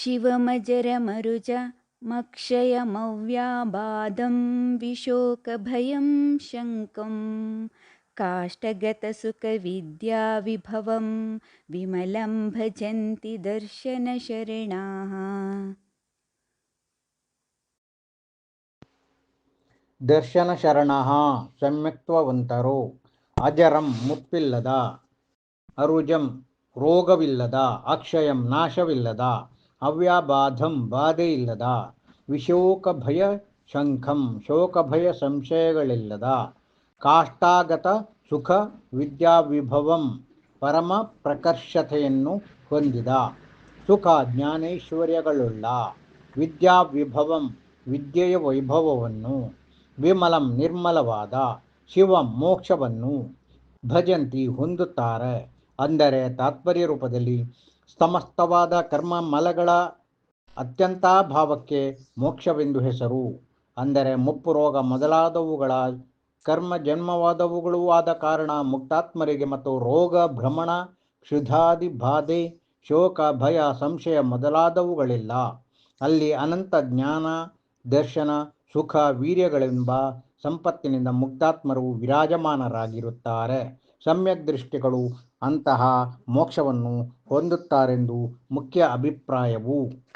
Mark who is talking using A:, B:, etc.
A: ಶಿವಮಜರಮರುಜ ಮಕ್ಷಯಮವ್ಯಾಬಾಧಂ ವಿಶೋಕಭಯಂ ಶಂಕಂ काष्ठगतसुखविद्याविभवं विमलं भजन्ति दर्शनशरणाः
B: ದರ್ಶನ ಶರಣಃ ಸಮ್ಯಕ್ತ್ವವಂತರು ಅಜರಂ ಮುಪ್ಪಿಲ್ಲದ ಅರುಜಂ ರೋಗವಿಲ್ಲದ ಅಕ್ಷಯಂ ನಾಶವಿಲ್ಲದ ಅವ್ಯಾಬಾಧಂ ಬಾಧೆಯಿಲ್ಲದ ವಿಶೋಕ ಭಯ ಶಂಖಂ ಶೋಕ ಭಯ ಸಂಶಯಗಳಿಲ್ಲದ, ಕಾಷ್ಟಾಗತ ಸುಖ ವಿದ್ಯಾವಿಭವಂ ಪರಮ ಪ್ರಕರ್ಷತೆಯನ್ನು ಹೊಂದಿದ, ಸುಖ ಜ್ಞಾನೈಶ್ವರ್ಯಗಳುಳ್ಳ, ವಿದ್ಯಾವಿಭವಂ ವಿದ್ಯೆಯ ವೈಭವವನ್ನು, ವಿಮಲಂ ನಿರ್ಮಲವಾದ ಶಿವಂ ಮೋಕ್ಷವನ್ನು ಭಜಂತಿ ಹೊಂದುತ್ತಾರೆ. ಅಂದರೆ ತಾತ್ಪರ್ಯ ರೂಪದಲ್ಲಿ ಸಮಸ್ತವಾದ ಕರ್ಮ ಮಲಗಳ ಅತ್ಯಂತ ಭಾವಕ್ಕೆ ಮೋಕ್ಷವೆಂದು ಹೆಸರು. ಅಂದರೆ ಮುಪ್ಪು ರೋಗ ಮೊದಲಾದವುಗಳ ಕರ್ಮ ಜನ್ಮವಾದವುಗಳೂ ಆದ ಕಾರಣ ಮುಕ್ತಾತ್ಮರಿಗೆ ಮತ್ತು ರೋಗ, ಭ್ರಮಣ, ಕ್ಷುಧಾದಿ ಬಾಧೆ, ಶೋಕ, ಭಯ, ಸಂಶಯ ಮೊದಲಾದವುಗಳಿಲ್ಲ. ಅಲ್ಲಿ ಅನಂತ ಜ್ಞಾನ, ದರ್ಶನ, ಸುಖ, ವೀರ್ಯಗಳೆಂಬ ಸಂಪತ್ತಿನಿಂದ ಮುಕ್ತಾತ್ಮರು ವಿರಾಜಮಾನರಾಗಿರುತ್ತಾರೆ. ಸಮ್ಯಕ್ ದೃಷ್ಟಿಗಳು ಅಂತಹ ಮೋಕ್ಷವನ್ನು ಹೊಂದುತ್ತಾರೆಂದು ಮುಖ್ಯ ಅಭಿಪ್ರಾಯವು.